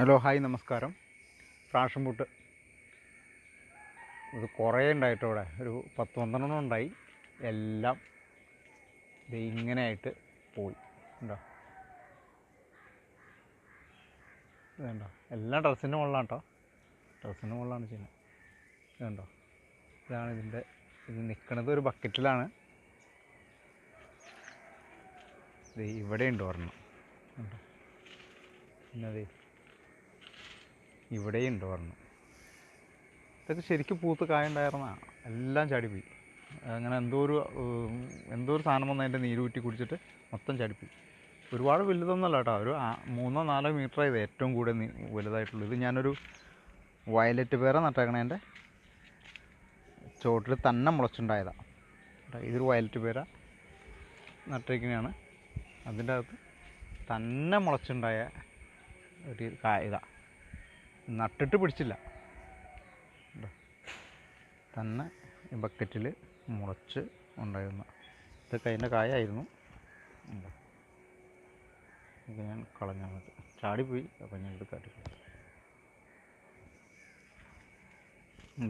Hello hi നമസ്കാരം. പ്രാഷൻ പുട്ട് ഇത് കുറേ ഉണ്ടായിട്ട് ഇവിടെ. ഒരു പത്ത് പന്ത്രണ്ടെണ്ണം ഉണ്ടായി. എല്ലാം ഇങ്ങനെയായിട്ട് പോയി. ഉണ്ടോ ഇതുണ്ടോ? എല്ലാം ഡ്രസ്സിന്റെ മുകളിലാണ് കേട്ടോ ഡ്രസ്സിന്റെ മുകളിലാണ് ചെയ്യുന്നത്. ഇതുണ്ടോ? ഇതാണ് ഇതിന്റെ ഇത് നിൽക്കുന്നത് ഒരു ബക്കറ്റിലാണ്. ഇത് ഇവിടെ ഉണ്ട് ഒരെണ്ണം. ഉണ്ടോ പിന്നെ അതെ ഇവിടെയുണ്ട് പറഞ്ഞു ഇതൊക്കെ ശരിക്കും പൂത്ത് കായ ഉണ്ടായിരുന്നതാണ് എല്ലാം ചാടിപ്പോയി. അങ്ങനെ എന്തോ ഒരു എന്തോ ഒരു സാധനം വന്ന് അതിന്റെ നീരൂറ്റി കുടിച്ചിട്ട് മൊത്തം ചാടിപ്പോയി. ഒരുപാട് വലുതൊന്നുമല്ല കേട്ടോ. ഒരു മൂന്നോ നാലോ മീറ്റർ ഇത് ഏറ്റവും കൂടുതൽ വലുതായിട്ടുള്ളൂ ഇത് ഞാനൊരു വയലറ്റ് പേര നട്ടേക്കണേന്റെ ചോട്ടിൽ തന്നെ മുളച്ചുണ്ടായതാണ് ഇതൊരു വയലറ്റ് പേര നട്ടേക്കണെയാണ്. അതിന്റെ അകത്ത് തന്നെ മുളച്ചുണ്ടായ ഒരു കായ ഇതാ. നട്ടിട്ട് പിടിച്ചില്ല. ഇതാ. തന്നെ ഈ ബക്കറ്റിൽ മുളച്ച് ഉണ്ടായിരുന്ന. ഇതൊക്കെ അതിന്റെ കായായിരുന്നു. ഇതാ. ഇത് ഞാൻ കളഞ്ഞത് ചാടിപ്പോയി. അപ്പം ഞാൻ ഇത് കാട്ടി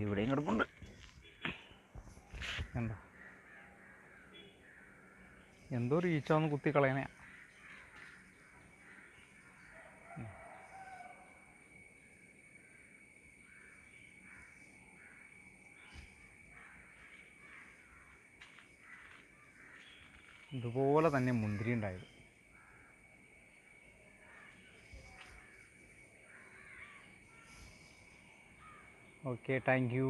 ഇവിടെയും കിടപ്പുണ്ട്. എന്താ എന്തോ വന്ന് കുത്തി കളയണേ. ഇതുപോലെ തന്നെ മുന്തിരി ഉണ്ടായത്. Okay thank you